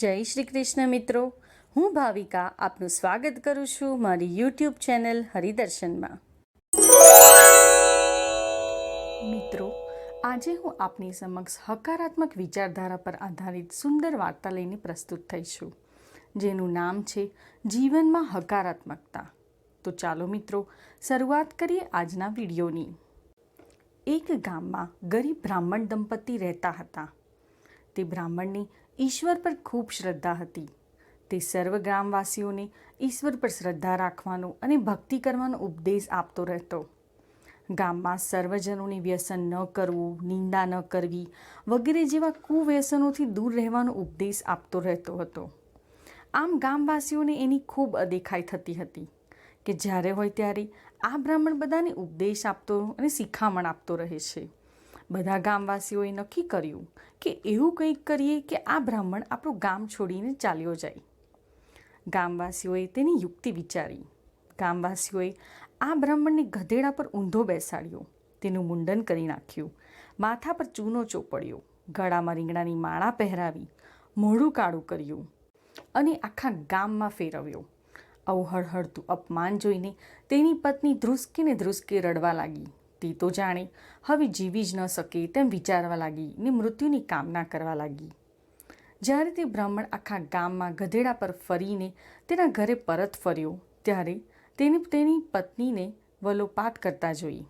જય શ્રી કૃષ્ણ મિત્રો. હું ભાવિકા આપનું સ્વાગત કરું છું મારી યુટ્યુબ ચેનલ હરિદર્શનમાં. મિત્રો, આજે હું આપની સમક્ષ હકારાત્મક વિચારધારા પર આધારિત સુંદર વાર્તા લઈને પ્રસ્તુત થઈ છું, જેનું નામ છે જીવનમાં હકારાત્મકતા. તો ચાલો મિત્રો, શરૂઆત કરીએ આજના વિડીયોની. એક ગામમાં ગરીબ બ્રાહ્મણ દંપતી રહેતા હતા. તે બ્રાહ્મણની ઈશ્વર પર ખૂબ શ્રદ્ધા હતી. તે સર્વ ગ્રામવાસીઓને ઈશ્વર પર શ્રદ્ધા રાખવાનો અને ભક્તિ કરવાનો ઉપદેશ આપતો રહેતો. ગામમાં સર્વજનોને વ્યસન ન કરવું, નિંદા ન કરવી વગેરે જેવા કુવ્યસનોથી દૂર રહેવાનો ઉપદેશ આપતો રહેતો હતો. આમ ગામવાસીઓને એની ખૂબ અદેખાઈ થતી હતી કે જ્યારે હોય ત્યારે આ બ્રાહ્મણ બધાને ઉપદેશ આપતો અને શિખામણ આપતો રહે છે. બધા ગામવાસીઓએ નક્કી કર્યું કે એવું કંઈક કરીએ કે આ બ્રાહ્મણ આપણું ગામ છોડીને ચાલ્યો જાય. ગામવાસીઓએ તેની યુક્તિ વિચારી. ગામવાસીઓએ આ બ્રાહ્મણને ગધેડા પર ઊંધો બેસાડ્યો. તેનું મુંડન કરી નાખ્યું. માથા પર ચૂનો ચોપડ્યો. ગળામાં રીંગણાની માળા પહેરાવી મોઢું કાળું કર્યું અને આખા ગામમાં ફેરવ્યો. આવું હળહળતું અપમાન જોઈને તેની પત્ની ધ્રુસકીને ધ્રુસકે રડવા લાગી. તે તો જાણે હવે જીવી જ ન શકે તેમ વિચારવા લાગી ને મૃત્યુની કામના કરવા લાગી. જ્યારે તે બ્રાહ્મણ આખા ગામમાં ગધેડા પર ફરીને તેના ઘરે પરત ફર્યો, ત્યારે તેને તેની પત્નીને વલોપાત કરતા જોઈ.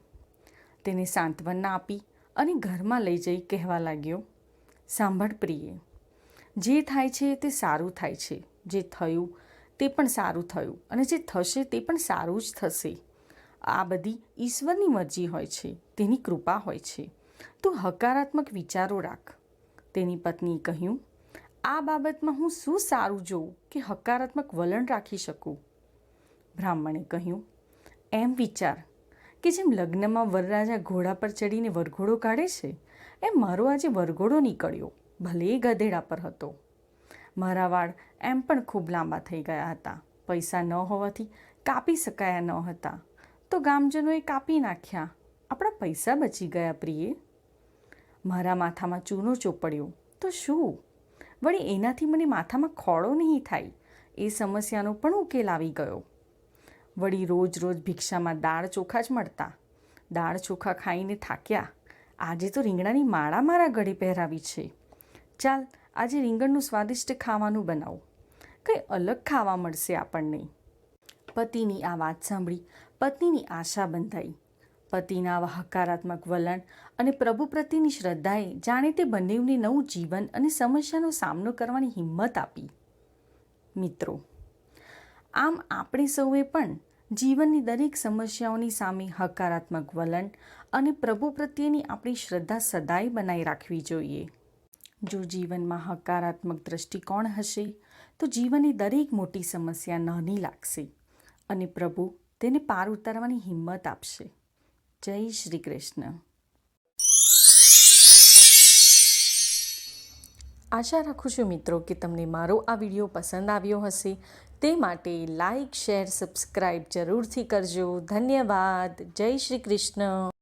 તેને સાંત્વના આપી અને ઘરમાં લઈ જઈ કહેવા લાગ્યો, સાંભળ પ્રિય, જે થાય છે તે સારું થાય છે. જે થયું તે પણ સારું થયું અને જે થશે તે પણ સારું જ થશે. આ બધી ઈશ્વરની મરજી હોય છે, તેની કૃપા હોય છે. તું હકારાત્મક વિચારો રાખ. તેની પત્નીએ કહ્યું, આ બાબતમાં હું શું સારું જોઉં કે હકારાત્મક વલણ રાખી શકું? બ્રાહ્મણે કહ્યું, એમ વિચાર કે જેમ લગ્નમાં વરરાજા ઘોડા પર ચડીને વરઘોડો કાઢે છે, એમ મારો આજે વરઘોડો નીકળ્યો, ભલે ગધેડા પર હતો. મારા વાળ એમ પણ ખૂબ લાંબા થઈ ગયા હતા. પૈસા ન હોવાથી કાપી શકાયા ન હતા. તો ગામજનોએ કાપી નાખ્યા. આપણા પૈસા બચી ગયા, પ્રિયે. મારા માથામાં ચૂનો ચોપડ્યો. તો શું? વળી એનાથી મને માથામાં ખોળો નહીં થાય. એ સમસ્યાનો પણ ઉકેલ આવી ગયો. વળી રોજ રોજ ભિક્ષામાં દાળ ચોખા જ મળતા. દાળ ચોખા ખાઈને થાક્યા. આજે તો રીંગણાની માળા મારા ગળે પહેરાવી છે. ચાલ, આજે રીંગણનું સ્વાદિષ્ટ ખાવાનું બનાવું. કંઈ અલગ ખાવા મળશે આપણને. પતિની આ વાત સાંભળી પત્નીની આશા બંધાઈ. પતિના હકારાત્મક વલણ અને પ્રભુ પ્રત્યેની શ્રદ્ધાએ જાણે તે બંનેવને નવું જીવન અને સમસ્યાનો સામનો કરવાની હિંમત આપી. મિત્રો, આમ આપણે સૌએ પણ જીવનની દરેક સમસ્યાઓની સામે હકારાત્મક વલણ અને પ્રભુ પ્રત્યેની આપણી શ્રદ્ધા સદાય બનાવી રાખવી જોઈએ. જો જીવનમાં હકારાત્મક દૃષ્ટિકોણ હશે, તો જીવનની દરેક મોટી સમસ્યા નાની લાગશે. અને પ્રભુ તેને પાર ઉતારવાની હિંમત આપશે. જય શ્રી કૃષ્ણ. આશા રાખું છું મિત્રો કે તમને મારો આ વીડિયો પસંદ આવ્યો હશે. તે માટે લાઈક, શેર સબસ્ક્રાઈબ જરૂરથી કરજો. ધન્યવાદ. જય શ્રી કૃષ્ણ.